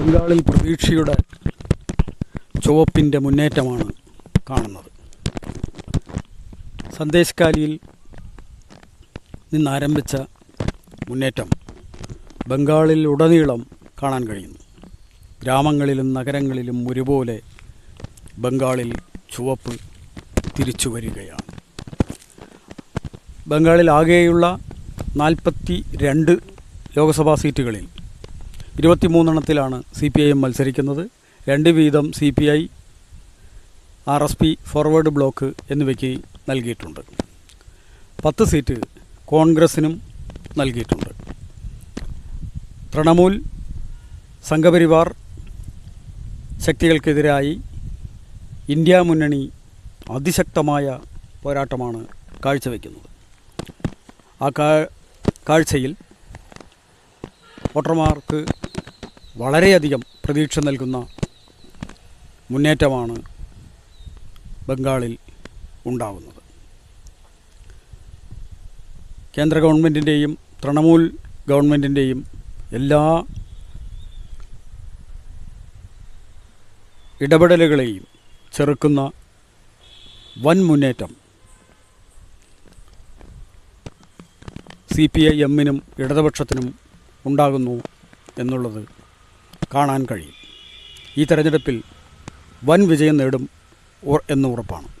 ബംഗാളിൽ പ്രതീക്ഷയുടെ ചുവപ്പിന്റെ മുന്നേറ്റമാണ് കാണുന്നത്. സന്ദേശകാലിയിൽ നിന്നാരംഭിച്ച മുന്നേറ്റം ബംഗാളിൽ ഉടനീളം കാണാൻ കഴിയുന്നു. ഗ്രാമങ്ങളിലും നഗരങ്ങളിലും ഒരുപോലെ ബംഗാളിൽ ചുവപ്പ് തിരിച്ചു വരികയാണ്. ബംഗാളിൽ ആകെയുള്ള നാൽപ്പത്തി രണ്ട് ലോക്സഭാ സീറ്റുകളിൽ ഇരുപത്തിമൂന്നെണ്ണത്തിലാണ് സി പി ഐ എം മത്സരിക്കുന്നത്. രണ്ട് വീതം C P I R S P forward bloc എന്നിവയ്ക്ക് നൽകിയിട്ടുണ്ട്. പത്ത് സീറ്റ് കോൺഗ്രസിനും നൽകിയിട്ടുണ്ട്. തൃണമൂൽ സംഘപരിവാർ ശക്തികൾക്കെതിരായി ഇന്ത്യ മുന്നണി അതിശക്തമായ പോരാട്ടമാണ് കാഴ്ചവെക്കുന്നത്. ആ കാഴ്ചയിൽ വോട്ടർമാർക്ക് വളരെയധികം പ്രതീക്ഷ നൽകുന്ന മുന്നേറ്റമാണ് ബംഗാളിൽ ഉണ്ടാകുന്നത് കേന്ദ്ര ഗവൺമെന്റിന്റെയും തൃണമൂൽ ഗവൺമെന്റിന്റെയും എല്ലാ ഇടപെടലുകളെയും ചെറുക്കുന്ന വൻ മുന്നേറ്റം സി പി ഐ എമ്മിനും ഇടതുപക്ഷത്തിനും ഉണ്ടാകുന്നു എന്നുള്ളത് കാണാൻ കഴിയും. ഈ തെരഞ്ഞെടുപ്പിൽ വൻ വിജയം നേടും എന്ന് ഉറപ്പാണ്.